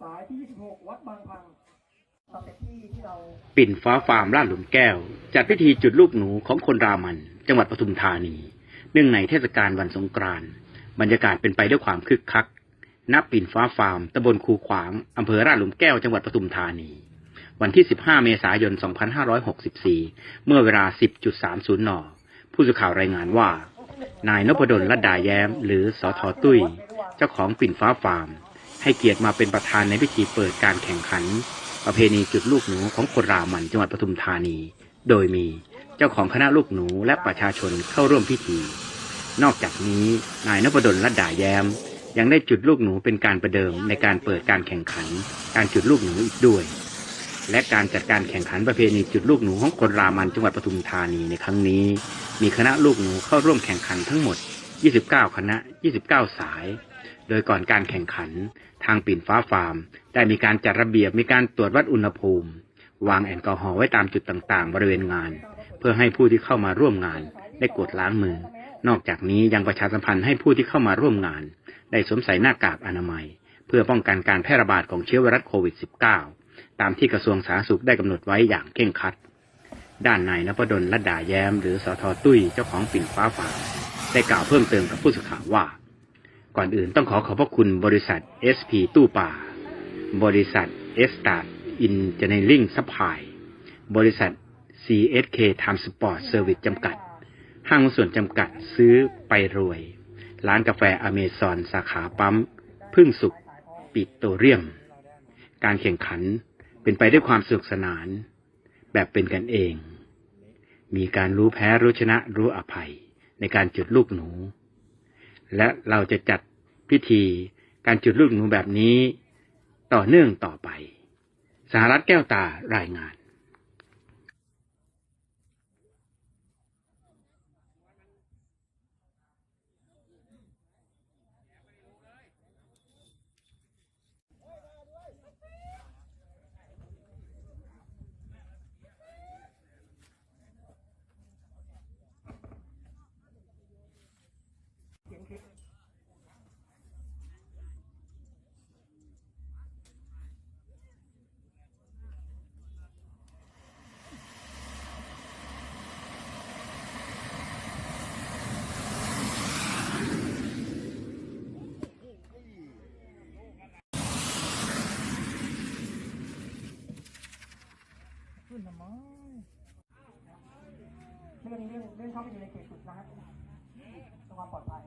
สายที่ 26 วัดบางพังตำแหน่งที่ที่เรา ปิ่นฟ้าฟาร์มลาดหลุมแก้ว จัดพิธีจุดลูกหนูของคนรามัน จังหวัดปทุมธานี เนื่องในเทศกาลวันสงกรานต์บรรยากาศเป็นไปด้วยความคึกคักณปิ่นฟ้าฟาร์มตำบลคูขวางอำเภอราชหลุมแก้วจังหวัดปทุมธานี วันที่ 15 เมษายน 2564 เมื่อเวลา 10.30 น ผู้สื่อข่าวรายงานว่า นายนพดลลัดดาแย้ม หรือสอทอตุ้ย เจ้าของปิ่นฟ้าฟาร์ม ให้เกียรติมาเป็นประธานในพิธีเปิดการแข่งขัน ประเพณีจุดลูกหนูของคนรามันจังหวัดปทุมธานี โดยมีเจ้าของคณะลูกหนูและประชาชนเข้าร่วมพิธี นอกจากนี้นายนพดลลัดดาแย้ม ยังได้จุดลูกหนูเป็นการประเดิมในการเปิดการแข่งขัน การจุดลูกหนูอีกด้วย และการจัดการแข่งขันประเพณีจุดลูกหนูของคนรามันจังหวัดปทุมธานีในครั้งนี้ มีคณะลูกหนูเข้าร่วมแข่งขันทั้งหมด 29 คณะ 29 สาย โดยก่อนการแข่งขัน ทางปิ่นฟ้าฟาร์ม ได้มีการจัดระเบียบมีการตรวจวัดอุณหภูมิ วางแอลกอฮอล์ไว้ตามจุดต่างๆ บริเวณงาน เพื่อให้ผู้ที่เข้ามาร่วมงาน ได้กดล้างมือ นอกจากนี้ยังประชาสัมพันธ์ให้ผู้ที่เข้ามาร่วมงาน ได้สวมใส่หน้ากากอนามัย เพื่อป้องกันการแพร่ระบาดของเชื้อไวรัสโควิด -19 ตามที่กระทรวงสาธารณสุขได้กำหนดไว้อย่างเคร่งครัด ด้านนายนพดลลัดดาแย้ม หรือสทอตุ้ยเจ้าของปิ่นฟ้าฟาร์มได้กล่าวเพิ่มเติมกับผู้สื่อข่าวว่า ก่อนอื่นต้องขอขอบพระคุณบริษัท SP ตู้ป่า บริษัทเอสตาร์อินเจเนลิงซัพพลายบริษัท CSK Transport Service จำกัด ห้างส่วนจำกัดซื้อไปรวย ร้านกาแฟอเมซอนสาขาปั๊ม พึ่งสุขปิดโตเลียม การแข่งขันเป็นไปด้วยความสนุกสนาน แบบเป็นกันเอง มีการรู้แพ้รู้ชนะรู้อภัยในการจุดลูกหนู และเราจะจัด พิธีการจุดลูกหนูแบบนี้ ต่อเนื่องต่อไป สหรัฐแก้วตารายงาน เสียงคลิปขึ้นทำ ไมเรื่องนี้เรื่องเรื่องเข้าไปอยู่ในเขตสุดนะครับต้องความปลอดภัย